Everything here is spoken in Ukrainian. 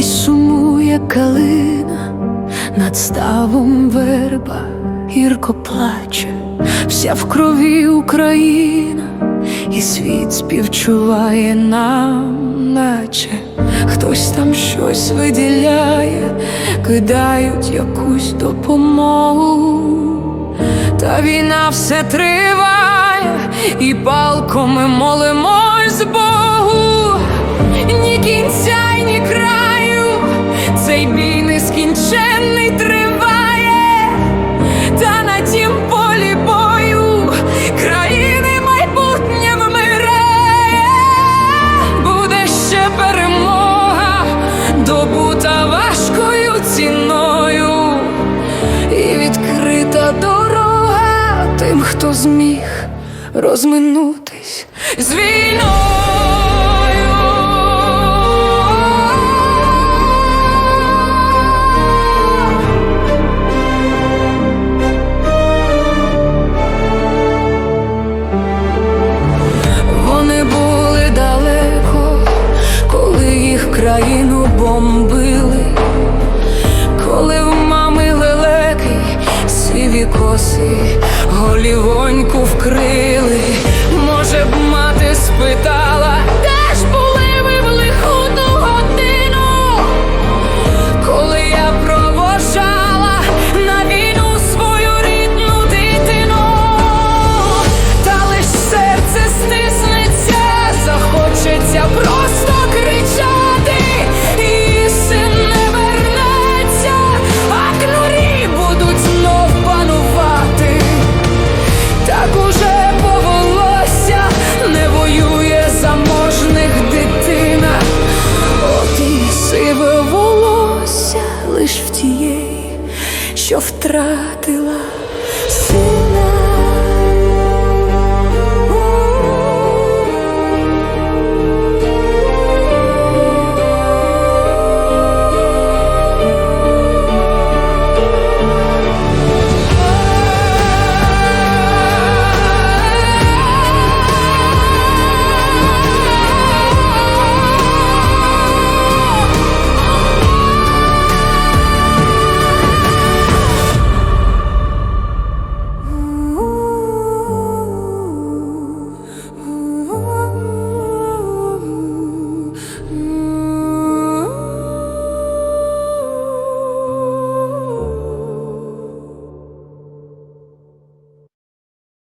Десь сумує калина, над ставом верба гірко плаче, вся в крові Україна, і світ співчуває нам, наче хтось там щось виділяє, кидають якусь допомогу, та війна все триває, і палко ми молимось Богу, ні кінця. хто зміг розминутись з війною. що втратила.